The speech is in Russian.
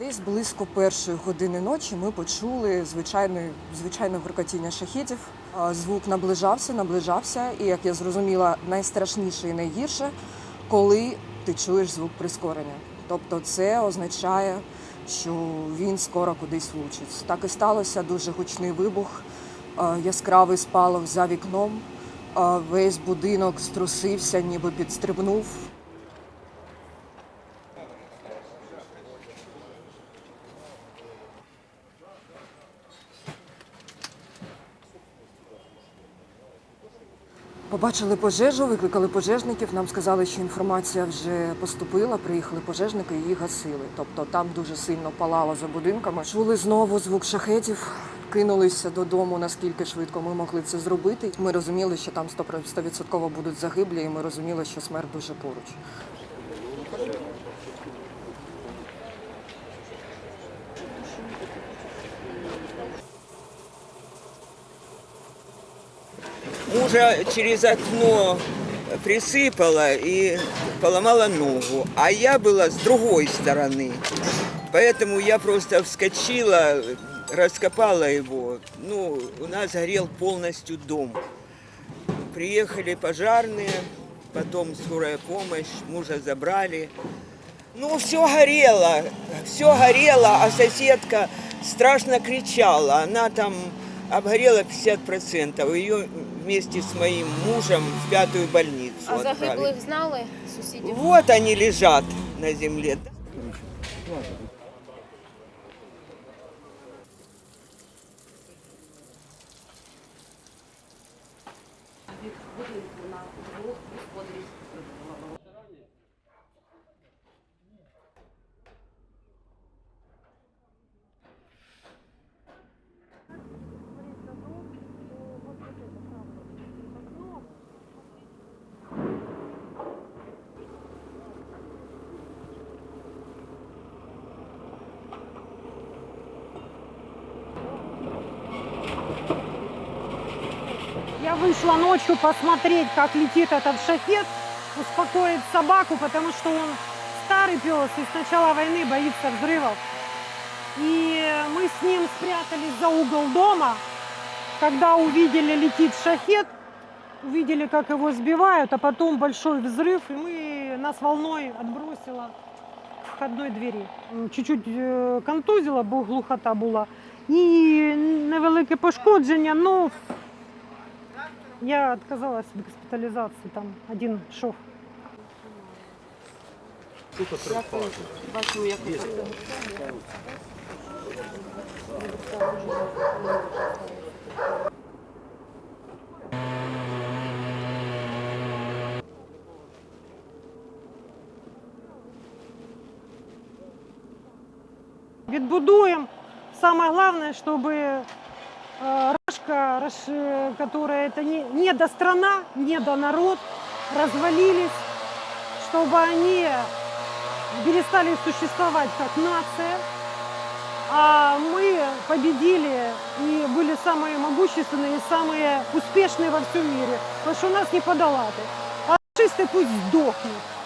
Десь близько першої години ночі ми почули звичайне, звичайне гуркотіння шахідів. Звук наближався, наближався, і як я зрозуміла, найстрашніше і найгірше, коли ти чуєш звук прискорення. Тобто це означає, що він скоро кудись влучить. Так і сталося дуже гучний вибух, яскравий спалах за вікном. Весь будинок струсився, ніби підстрибнув. Побачили пожежу, викликали пожежників. Нам сказали, що інформація вже поступила. Приїхали пожежники і її гасили. Тобто там дуже сильно палало за будинками. Чули знову звук шахетів, кинулися додому, наскільки швидко ми могли це зробити. Ми розуміли, що там 100% будуть загиблі, і ми розуміли, що смерть дуже поруч. Мужа через окно присыпала и поломала ногу, а я была с другой стороны. Поэтому я просто вскочила, раскопала его. Ну, у нас горел полностью дом. Приехали пожарные, потом скорая помощь, мужа забрали. Ну, все горело, все горело, а соседка страшно кричала. Она там обгорела 50%. Ее вместе с моим мужем в пятую больницу А отправили. загиблих знали сусідів? Вот они лежат на земле. Я вышла ночью посмотреть, как летит этот шахет, успокоить собаку, потому что он старый пес и с начала войны боится взрывов. И мы с ним спрятались за угол дома. Когда увидели, летит шахет, увидели, как его сбивают, а потом большой взрыв, и мы, нас волной отбросило к входной двері. М, Чуть-чуть е, контузило, бо глухота була. І невелике пошкодження, ну я отказалась від госпіталізації, там один шов. Бачимо, як Відбудуємо. Самое главное, чтобы э, которая это не, не до страна, не до народ, развалились, чтобы они перестали существовать как нация, а мы победили и были самые могущественные самые успешные во всем мире, потому что нас не подолаты. А фашисты пусть сдохнут.